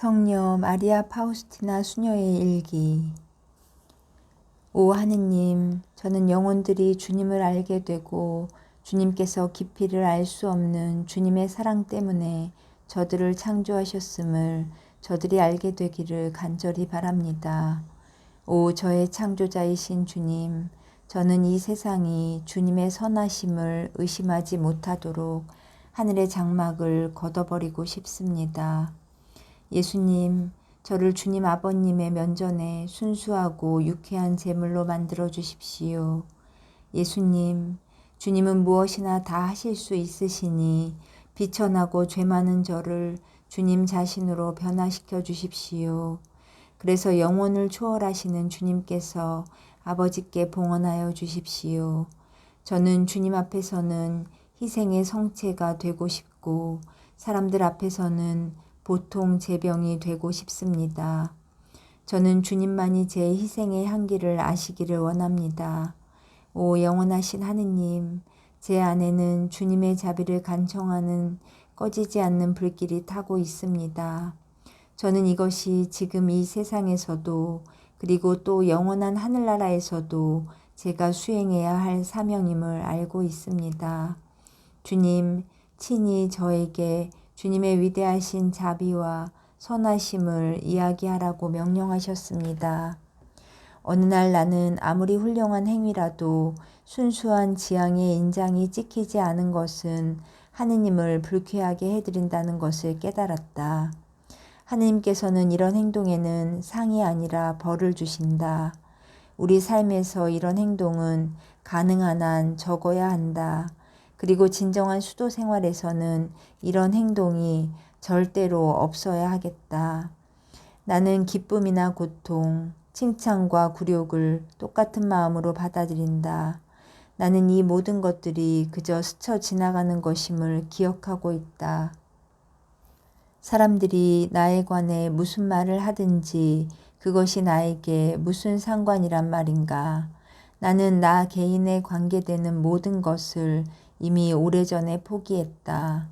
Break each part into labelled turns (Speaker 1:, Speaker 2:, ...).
Speaker 1: 성녀 마리아 파우스티나 수녀의 일기 오 하느님, 저는 영혼들이 주님을 알게 되고 주님께서 깊이를 알 수 없는 주님의 사랑 때문에 저들을 창조하셨음을 저들이 알게 되기를 간절히 바랍니다. 오 저의 창조자이신 주님, 저는 이 세상이 주님의 선하심을 의심하지 못하도록 하늘의 장막을 걷어버리고 싶습니다. 예수님, 저를 주님 아버님의 면전에 순수하고 유쾌한 제물로 만들어 주십시오. 예수님, 주님은 무엇이나 다 하실 수 있으시니 비천하고 죄 많은 저를 주님 자신으로 변화시켜 주십시오. 그래서 영혼을 초월하시는 주님께서 아버지께 봉헌하여 주십시오. 저는 주님 앞에서는 희생의 성체가 되고 싶고 사람들 앞에서는 보통 제병이 되고 싶습니다. 저는 주님만이 제 희생의 향기를 아시기를 원합니다. 오 영원하신 하느님, 제 안에는 주님의 자비를 간청하는 꺼지지 않는 불길이 타고 있습니다. 저는 이것이 지금 이 세상에서도 그리고 또 영원한 하늘나라에서도 제가 수행해야 할 사명임을 알고 있습니다. 주님, 친히 저에게 주님의 위대하신 자비와 선하심을 이야기하라고 명령하셨습니다. 어느 날 나는 아무리 훌륭한 행위라도 순수한 지향의 인장이 찍히지 않은 것은 하느님을 불쾌하게 해드린다는 것을 깨달았다. 하느님께서는 이런 행동에는 상이 아니라 벌을 주신다. 우리 삶에서 이런 행동은 가능한 한 적어야 한다. 그리고 진정한 수도 생활에서는 이런 행동이 절대로 없어야 하겠다. 나는 기쁨이나 고통, 칭찬과 굴욕을 똑같은 마음으로 받아들인다. 나는 이 모든 것들이 그저 스쳐 지나가는 것임을 기억하고 있다. 사람들이 나에 관해 무슨 말을 하든지 그것이 나에게 무슨 상관이란 말인가. 나는 나 개인에 관계되는 모든 것을 이미 오래전에 포기했다.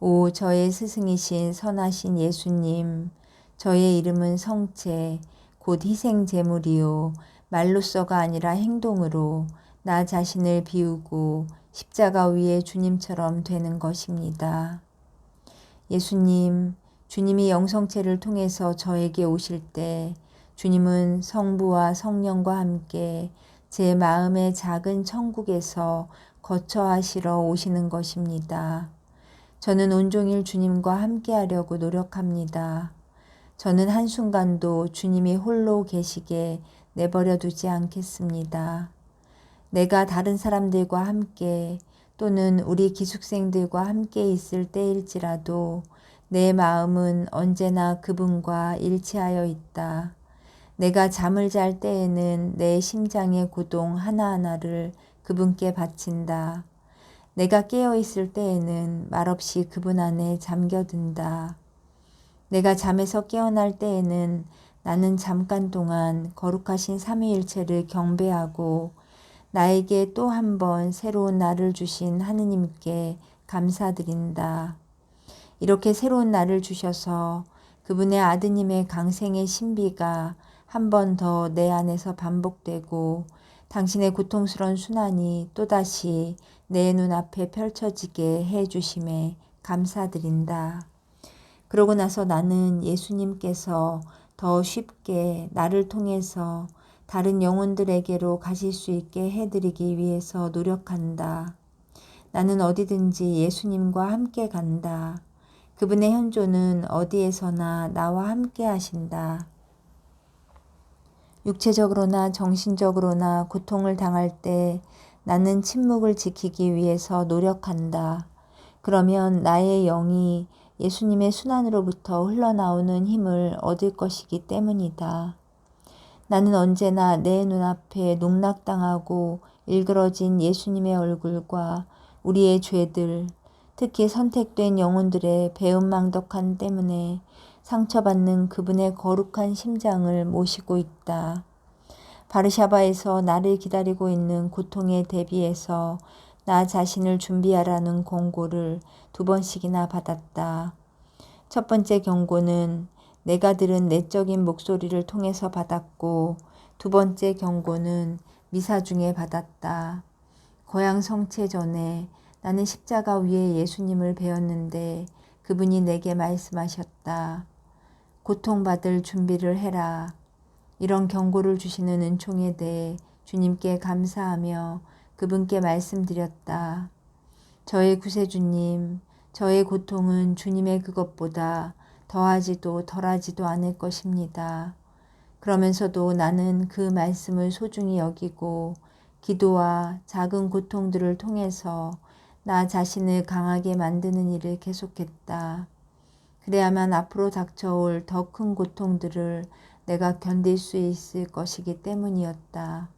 Speaker 1: 오 저의 스승이신 선하신 예수님 저의 이름은 성체 곧 희생 제물이요 말로써가 아니라 행동으로 나 자신을 비우고 십자가 위에 주님처럼 되는 것입니다. 예수님 주님이 영성체를 통해서 저에게 오실 때 주님은 성부와 성령과 함께 제 마음의 작은 천국에서 거처하시러 오시는 것입니다. 저는 온종일 주님과 함께하려고 노력합니다. 저는 한순간도 주님이 홀로 계시게 내버려 두지 않겠습니다. 내가 다른 사람들과 함께 또는 우리 기숙생들과 함께 있을 때일지라도 내 마음은 언제나 그분과 일치하여 있다. 내가 잠을 잘 때에는 내 심장의 고동 하나하나를 그분께 바친다. 내가 깨어 있을 때에는 말없이 그분 안에 잠겨든다. 내가 잠에서 깨어날 때에는 나는 잠깐 동안 거룩하신 삼위일체를 경배하고 나에게 또 한 번 새로운 날을 주신 하느님께 감사드린다. 이렇게 새로운 날을 주셔서 그분의 아드님의 강생의 신비가 한 번 더 내 안에서 반복되고 당신의 고통스러운 순환이 또다시 내 눈앞에 펼쳐지게 해 주심에 감사드린다. 그러고 나서 나는 예수님께서 더 쉽게 나를 통해서 다른 영혼들에게로 가실 수 있게 해드리기 위해서 노력한다. 나는 어디든지 예수님과 함께 간다. 그분의 현존은 어디에서나 나와 함께 하신다. 육체적으로나 정신적으로나 고통을 당할 때 나는 침묵을 지키기 위해서 노력한다. 그러면 나의 영이 예수님의 순환으로부터 흘러나오는 힘을 얻을 것이기 때문이다. 나는 언제나 내 눈앞에 농락당하고 일그러진 예수님의 얼굴과 우리의 죄들, 특히 선택된 영혼들의 배은망덕한 때문에 상처받는 그분의 거룩한 심장을 모시고 있다. 바르샤바에서 나를 기다리고 있는 고통에 대비해서 나 자신을 준비하라는 권고를 두 번씩이나 받았다. 첫 번째 경고는 내가 들은 내적인 목소리를 통해서 받았고 두 번째 경고는 미사 중에 받았다. 고향 성체 전에 나는 십자가 위에 예수님을 배웠는데 그분이 내게 말씀하셨다. 고통받을 준비를 해라. 이런 경고를 주시는 은총에 대해 주님께 감사하며 그분께 말씀드렸다. 저의 구세주님, 저의 고통은 주님의 그것보다 더하지도 덜하지도 않을 것입니다. 그러면서도 나는 그 말씀을 소중히 여기고 기도와 작은 고통들을 통해서 나 자신을 강하게 만드는 일을 계속했다. 그래야만 앞으로 닥쳐올 더 큰 고통들을 내가 견딜 수 있을 것이기 때문이었다.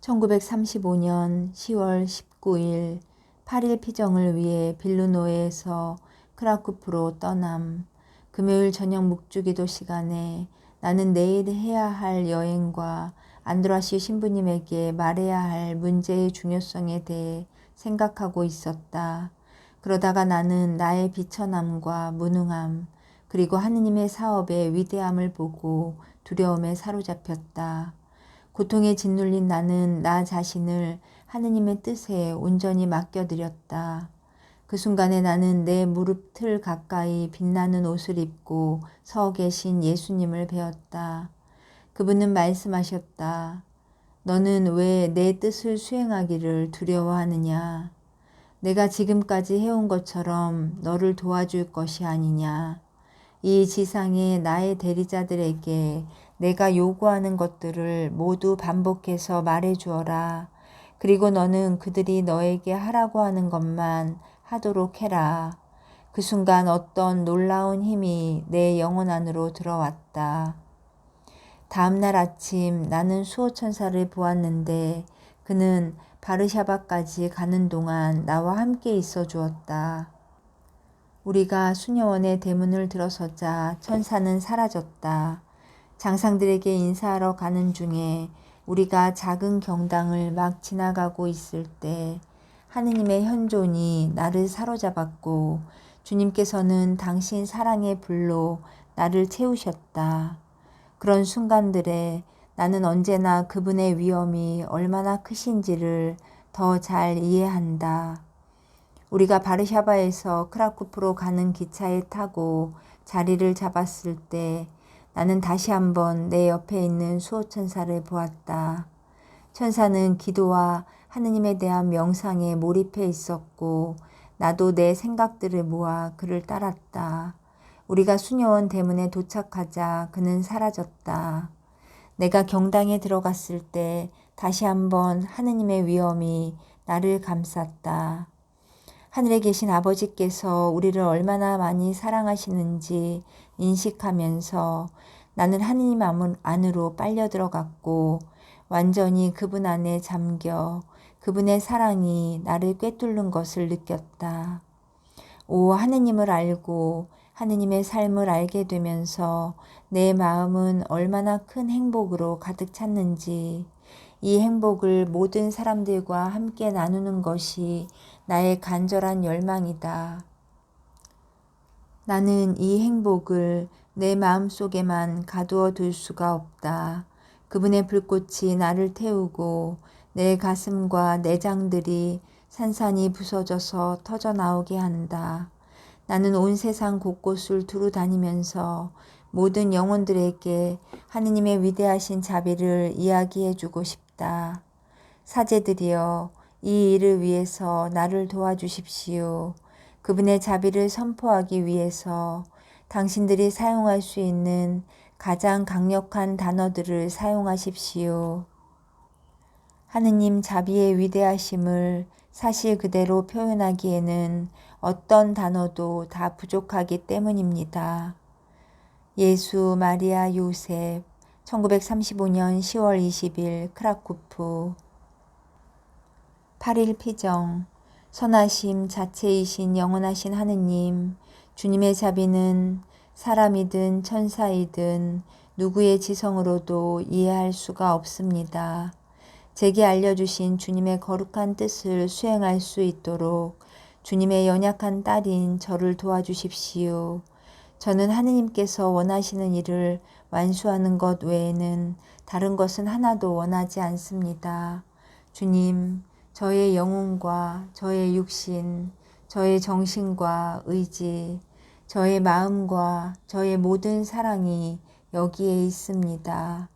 Speaker 1: 1935년 10월 19일 8일 피정을 위해 빌루노에서 크라쿠프로 떠남. 금요일 저녁 묵주기도 시간에 나는 내일 해야 할 여행과 안드라시 신부님에게 말해야 할 문제의 중요성에 대해 생각하고 있었다. 그러다가 나는 나의 비천함과 무능함, 그리고 하느님의 사업의 위대함을 보고 두려움에 사로잡혔다. 고통에 짓눌린 나는 나 자신을 하느님의 뜻에 온전히 맡겨드렸다. 그 순간에 나는 내 무릎 틀 가까이 빛나는 옷을 입고 서 계신 예수님을 배웠다. 그분은 말씀하셨다. 너는 왜 내 뜻을 수행하기를 두려워하느냐? 내가 지금까지 해온 것처럼 너를 도와줄 것이 아니냐? 이 지상의 나의 대리자들에게 내가 요구하는 것들을 모두 반복해서 말해 주어라. 그리고 너는 그들이 너에게 하라고 하는 것만 하도록 해라. 그 순간 어떤 놀라운 힘이 내 영혼 안으로 들어왔다. 다음날 아침 나는 수호천사를 보았는데 그는 바르샤바까지 가는 동안 나와 함께 있어 주었다. 우리가 수녀원의 대문을 들어서자 천사는 사라졌다. 장상들에게 인사하러 가는 중에 우리가 작은 경당을 막 지나가고 있을 때 하느님의 현존이 나를 사로잡았고 주님께서는 당신 사랑의 불로 나를 채우셨다. 그런 순간들에 나는 언제나 그분의 위엄이 얼마나 크신지를 더 잘 이해한다. 우리가 바르샤바에서 크라쿠프로 가는 기차에 타고 자리를 잡았을 때 나는 다시 한번 내 옆에 있는 수호천사를 보았다. 천사는 기도와 하느님에 대한 명상에 몰입해 있었고 나도 내 생각들을 모아 그를 따랐다. 우리가 수녀원 대문에 도착하자 그는 사라졌다. 내가 경당에 들어갔을 때 다시 한번 하느님의 위엄이 나를 감쌌다. 하늘에 계신 아버지께서 우리를 얼마나 많이 사랑하시는지 인식하면서 나는 하느님 안으로 빨려 들어갔고 완전히 그분 안에 잠겨 그분의 사랑이 나를 꿰뚫는 것을 느꼈다. 오 하느님을 알고 하느님의 삶을 알게 되면서 내 마음은 얼마나 큰 행복으로 가득 찼는지 이 행복을 모든 사람들과 함께 나누는 것이 나의 간절한 열망이다. 나는 이 행복을 내 마음 속에만 가두어 둘 수가 없다. 그분의 불꽃이 나를 태우고 내 가슴과 내장들이 산산이 부서져서 터져 나오게 한다. 나는 온 세상 곳곳을 두루 다니면서 모든 영혼들에게 하느님의 위대하신 자비를 이야기해 주고 싶다. 사제들이여 이 일을 위해서 나를 도와주십시오. 그분의 자비를 선포하기 위해서 당신들이 사용할 수 있는 가장 강력한 단어들을 사용하십시오. 하느님 자비의 위대하심을 사실 그대로 표현하기에는 어떤 단어도 다 부족하기 때문입니다. 예수, 마리아, 요셉, 1935년 10월 20일 크라쿠프 8일 피정 선하심 자체이신 영원하신 하느님 주님의 자비는 사람이든 천사이든 누구의 지성으로도 이해할 수가 없습니다. 제게 알려주신 주님의 거룩한 뜻을 수행할 수 있도록 주님의 연약한 딸인 저를 도와주십시오. 저는 하느님께서 원하시는 일을 완수하는 것 외에는 다른 것은 하나도 원하지 않습니다. 주님, 저의 영혼과 저의 육신, 저의 정신과 의지, 저의 마음과 저의 모든 사랑이 여기에 있습니다.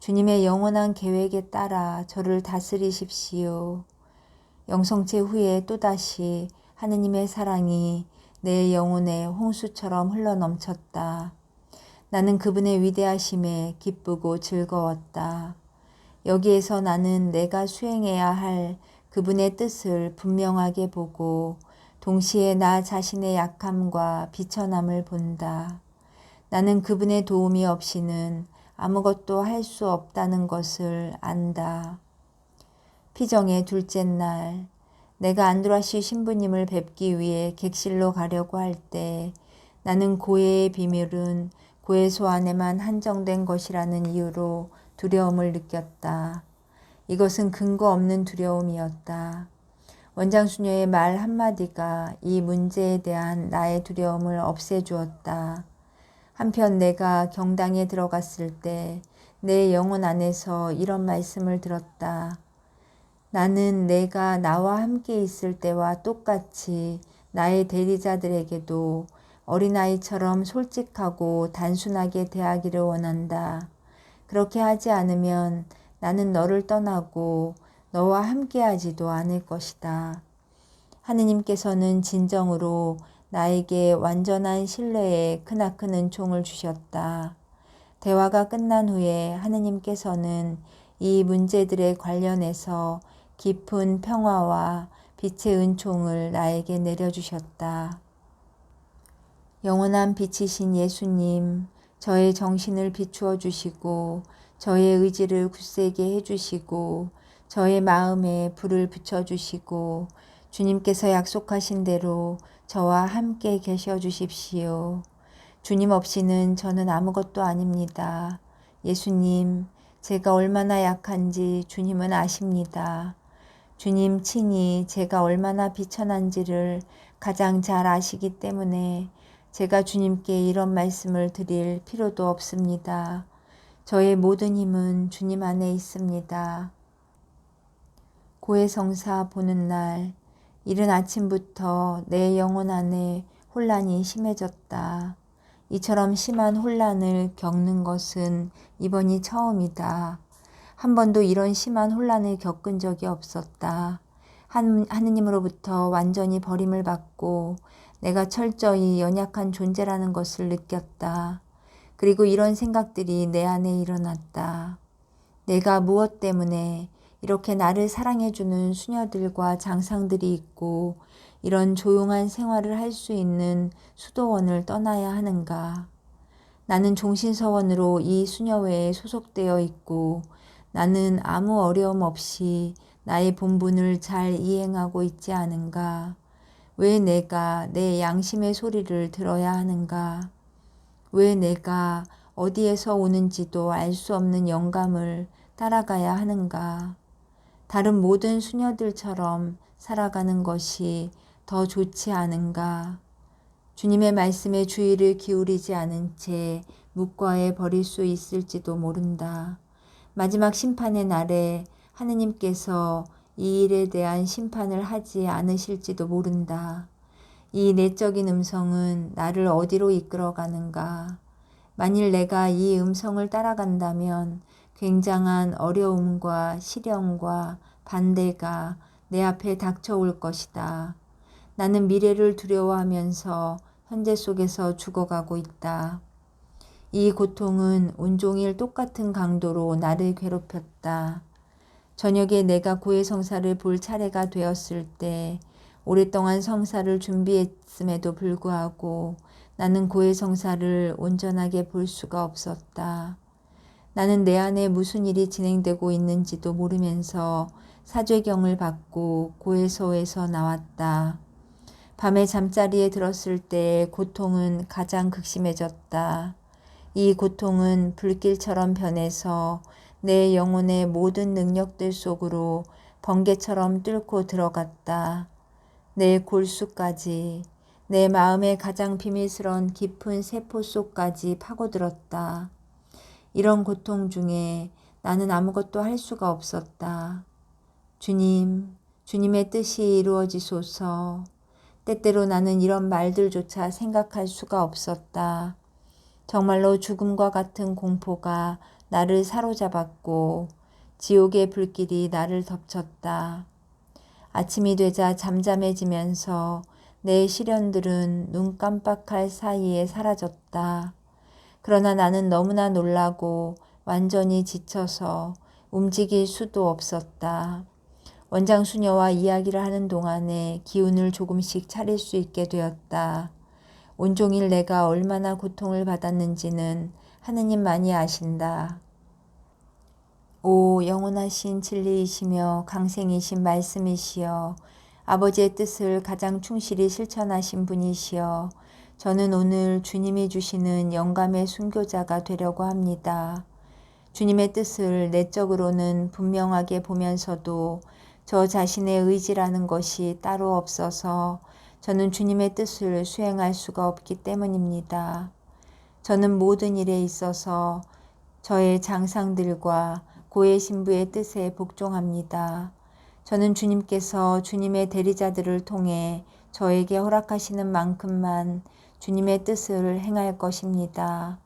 Speaker 1: 주님의 영원한 계획에 따라 저를 다스리십시오. 영성체 후에 또다시 하느님의 사랑이 내 영혼에 홍수처럼 흘러넘쳤다. 나는 그분의 위대하심에 기쁘고 즐거웠다. 여기에서 나는 내가 수행해야 할 그분의 뜻을 분명하게 보고 동시에 나 자신의 약함과 비천함을 본다. 나는 그분의 도움이 없이는 아무것도 할 수 없다는 것을 안다. 피정의 둘째 날, 내가 안드라시 신부님을 뵙기 위해 객실로 가려고 할 때 나는 고해의 비밀은 고해소 안에만 한정된 것이라는 이유로 두려움을 느꼈다. 이것은 근거 없는 두려움이었다. 원장수녀의 말 한마디가 이 문제에 대한 나의 두려움을 없애주었다. 한편 내가 경당에 들어갔을 때 내 영혼 안에서 이런 말씀을 들었다. 나는 내가 나와 함께 있을 때와 똑같이 나의 대리자들에게도 어린아이처럼 솔직하고 단순하게 대하기를 원한다. 그렇게 하지 않으면 나는 너를 떠나고 너와 함께하지도 않을 것이다. 하느님께서는 진정으로 나에게 완전한 신뢰의 크나큰 은총을 주셨다. 대화가 끝난 후에 하느님께서는 이 문제들에 관련해서 깊은 평화와 빛의 은총을 나에게 내려주셨다. 영원한 빛이신 예수님, 저의 정신을 비추어 주시고, 저의 의지를 굳세게 해주시고, 저의 마음에 불을 붙여주시고, 주님께서 약속하신 대로 저와 함께 계셔 주십시오. 주님 없이는 저는 아무것도 아닙니다. 예수님, 제가 얼마나 약한지 주님은 아십니다. 주님 친히 제가 얼마나 비천한지를 가장 잘 아시기 때문에 제가 주님께 이런 말씀을 드릴 필요도 없습니다. 저의 모든 힘은 주님 안에 있습니다. 고해성사 보는 날, 이른 아침부터 내 영혼 안에 혼란이 심해졌다. 이처럼 심한 혼란을 겪는 것은 이번이 처음이다. 한 번도 이런 심한 혼란을 겪은 적이 없었다. 한, 하느님으로부터 완전히 버림을 받고 내가 철저히 연약한 존재라는 것을 느꼈다. 그리고 이런 생각들이 내 안에 일어났다. 내가 무엇 때문에 이렇게 나를 사랑해주는 수녀들과 장상들이 있고 이런 조용한 생활을 할 수 있는 수도원을 떠나야 하는가. 나는 종신서원으로 이 수녀회에 소속되어 있고 나는 아무 어려움 없이 나의 본분을 잘 이행하고 있지 않은가. 왜 내가 내 양심의 소리를 들어야 하는가. 왜 내가 어디에서 오는지도 알 수 없는 영감을 따라가야 하는가. 다른 모든 수녀들처럼 살아가는 것이 더 좋지 않은가. 주님의 말씀에 주의를 기울이지 않은 채 묵과에 버릴 수 있을지도 모른다. 마지막 심판의 날에 하느님께서 이 일에 대한 심판을 하지 않으실지도 모른다. 이 내적인 음성은 나를 어디로 이끌어 가는가. 만일 내가 이 음성을 따라간다면 굉장한 어려움과 시련과 반대가 내 앞에 닥쳐올 것이다. 나는 미래를 두려워하면서 현재 속에서 죽어가고 있다. 이 고통은 온종일 똑같은 강도로 나를 괴롭혔다. 저녁에 내가 고해 성사를 볼 차례가 되었을 때 오랫동안 성사를 준비했음에도 불구하고 나는 고해 성사를 온전하게 볼 수가 없었다. 나는 내 안에 무슨 일이 진행되고 있는지도 모르면서 사죄경을 받고 고해소에서 나왔다. 밤에 잠자리에 들었을 때 고통은 가장 극심해졌다. 이 고통은 불길처럼 변해서 내 영혼의 모든 능력들 속으로 번개처럼 뚫고 들어갔다. 내 골수까지, 내 마음의 가장 비밀스런 깊은 세포 속까지 파고들었다. 이런 고통 중에 나는 아무것도 할 수가 없었다. 주님, 주님의 뜻이 이루어지소서. 때때로 나는 이런 말들조차 생각할 수가 없었다. 정말로 죽음과 같은 공포가 나를 사로잡았고 지옥의 불길이 나를 덮쳤다. 아침이 되자 잠잠해지면서 내 시련들은 눈 깜빡할 사이에 사라졌다. 그러나 나는 너무나 놀라고 완전히 지쳐서 움직일 수도 없었다. 원장 수녀와 이야기를 하는 동안에 기운을 조금씩 차릴 수 있게 되었다. 온종일 내가 얼마나 고통을 받았는지는 하느님만이 아신다. 오 영원하신 진리이시며 강생이신 말씀이시여 아버지의 뜻을 가장 충실히 실천하신 분이시여 저는 오늘 주님이 주시는 영감의 순교자가 되려고 합니다. 주님의 뜻을 내적으로는 분명하게 보면서도 저 자신의 의지라는 것이 따로 없어서 저는 주님의 뜻을 수행할 수가 없기 때문입니다. 저는 모든 일에 있어서 저의 장상들과 고해 신부의 뜻에 복종합니다. 저는 주님께서 주님의 대리자들을 통해 저에게 허락하시는 만큼만 주님의 뜻을 행할 것입니다.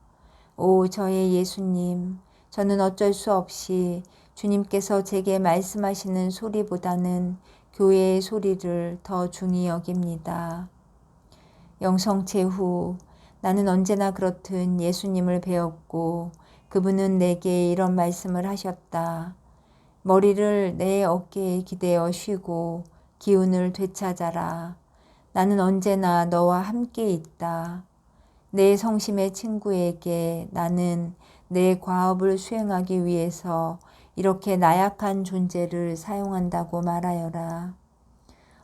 Speaker 1: 오, 저의 예수님, 저는 어쩔 수 없이 주님께서 제게 말씀하시는 소리보다는 교회의 소리를 더 중히 여깁니다. 영성체 후 나는 언제나 그렇듯 예수님을 배웠고 그분은 내게 이런 말씀을 하셨다. 머리를 내 어깨에 기대어 쉬고 기운을 되찾아라. 나는 언제나 너와 함께 있다. 내 성심의 친구에게 나는 내 과업을 수행하기 위해서 이렇게 나약한 존재를 사용한다고 말하여라.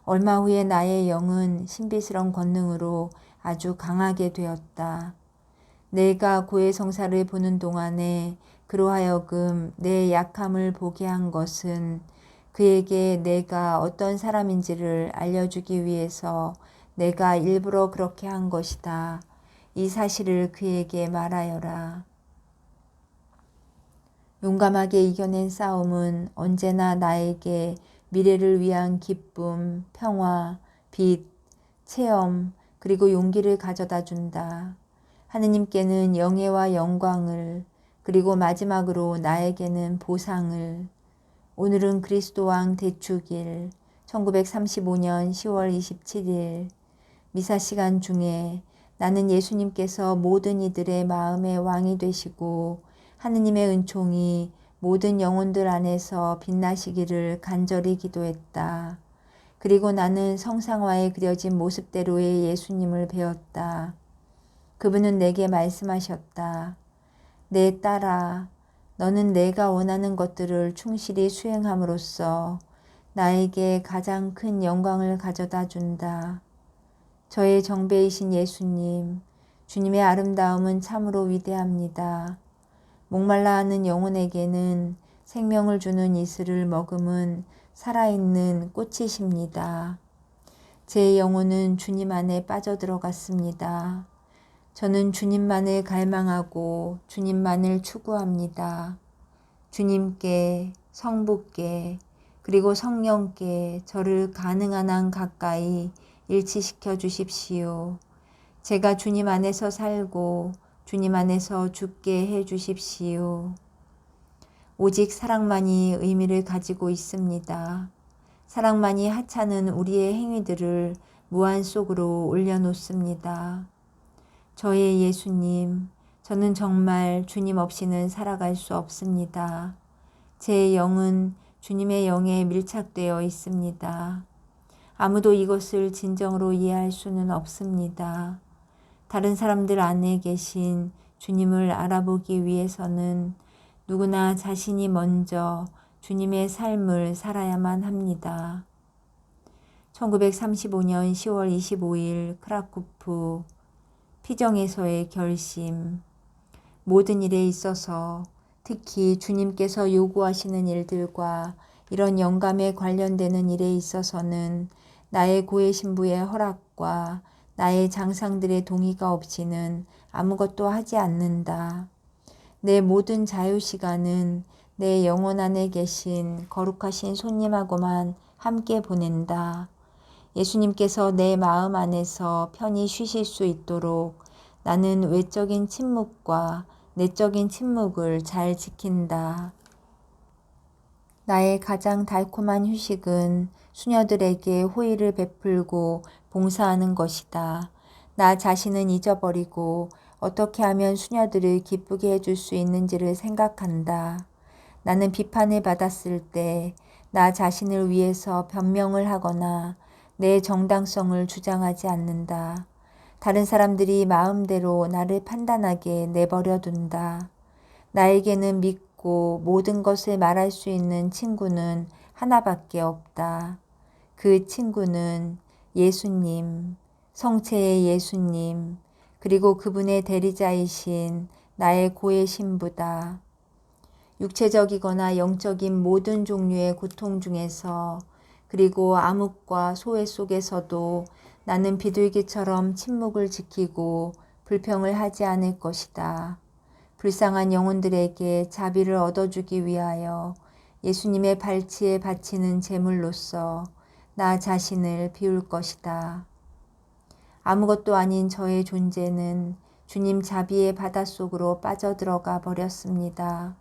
Speaker 1: 얼마 후에 나의 영은 신비스러운 권능으로 아주 강하게 되었다. 내가 고해성사를 보는 동안에 그로 하여금 내 약함을 보게 한 것은 그에게 내가 어떤 사람인지를 알려주기 위해서 내가 일부러 그렇게 한 것이다. 이 사실을 그에게 말하여라. 용감하게 이겨낸 싸움은 언제나 나에게 미래를 위한 기쁨, 평화, 빛, 체험, 그리고 용기를 가져다 준다. 하느님께는 영예와 영광을, 그리고 마지막으로 나에게는 보상을. 오늘은 그리스도 왕 대축일, 1935년 10월 27일, 미사 시간 중에 나는 예수님께서 모든 이들의 마음의 왕이 되시고 하느님의 은총이 모든 영혼들 안에서 빛나시기를 간절히 기도했다. 그리고 나는 성상화에 그려진 모습대로의 예수님을 배웠다. 그분은 내게 말씀하셨다. 내 딸아, 너는 내가 원하는 것들을 충실히 수행함으로써 나에게 가장 큰 영광을 가져다 준다. 저의 정배이신 예수님, 주님의 아름다움은 참으로 위대합니다. 목말라 하는 영혼에게는 생명을 주는 이슬을 머금은 살아있는 꽃이십니다. 제 영혼은 주님 안에 빠져들어갔습니다. 저는 주님만을 갈망하고 주님만을 추구합니다. 주님께, 성부께, 그리고 성령께 저를 가능한 한 가까이 일치시켜 주십시오. 제가 주님 안에서 살고 주님 안에서 죽게 해 주십시오. 오직 사랑만이 의미를 가지고 있습니다. 사랑만이 하찮은 우리의 행위들을 무한 속으로 올려놓습니다. 저의 예수님, 저는 정말 주님 없이는 살아갈 수 없습니다. 제 영은 주님의 영에 밀착되어 있습니다. 아무도 이것을 진정으로 이해할 수는 없습니다. 다른 사람들 안에 계신 주님을 알아보기 위해서는 누구나 자신이 먼저 주님의 삶을 살아야만 합니다. 1935년 10월 25일 크라쿠프 피정에서의 결심 모든 일에 있어서 특히 주님께서 요구하시는 일들과 이런 영감에 관련되는 일에 있어서는 나의 고해 신부의 허락과 나의 장상들의 동의가 없이는 아무것도 하지 않는다. 내 모든 자유 시간은 내 영혼 안에 계신 거룩하신 손님하고만 함께 보낸다. 예수님께서 내 마음 안에서 편히 쉬실 수 있도록 나는 외적인 침묵과 내적인 침묵을 잘 지킨다. 나의 가장 달콤한 휴식은 수녀들에게 호의를 베풀고 봉사하는 것이다. 나 자신은 잊어버리고 어떻게 하면 수녀들을 기쁘게 해줄 수 있는지를 생각한다. 나는 비판을 받았을 때 나 자신을 위해서 변명을 하거나 내 정당성을 주장하지 않는다. 다른 사람들이 마음대로 나를 판단하게 내버려 둔다. 나에게는 믿고 모든 것을 말할 수 있는 친구는 하나밖에 없다. 그 친구는 예수님, 성체의 예수님, 그리고 그분의 대리자이신 나의 고의 신부다. 육체적이거나 영적인 모든 종류의 고통 중에서 그리고 암흑과 소외 속에서도 나는 비둘기처럼 침묵을 지키고 불평을 하지 않을 것이다. 불쌍한 영혼들에게 자비를 얻어주기 위하여 예수님의 발치에 바치는 제물로서 나 자신을 비울 것이다. 아무것도 아닌 저의 존재는 주님 자비의 바닷속으로 빠져들어가 버렸습니다.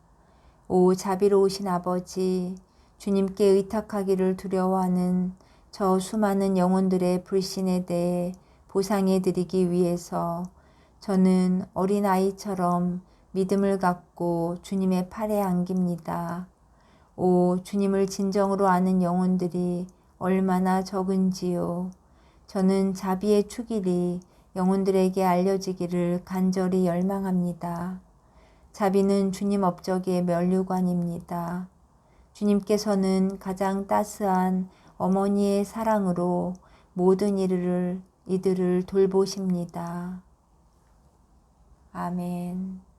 Speaker 1: 오 자비로우신 아버지, 주님께 의탁하기를 두려워하는 저 수많은 영혼들의 불신에 대해 보상해 드리기 위해서 저는 어린아이처럼 믿음을 갖고 주님의 팔에 안깁니다. 오 주님을 진정으로 아는 영혼들이 얼마나 적은지요. 저는 자비의 축일이 영혼들에게 알려지기를 간절히 열망합니다. 자비는 주님 업적의 면류관입니다. 주님께서는 가장 따스한 어머니의 사랑으로 모든 일을 이들을 돌보십니다. 아멘.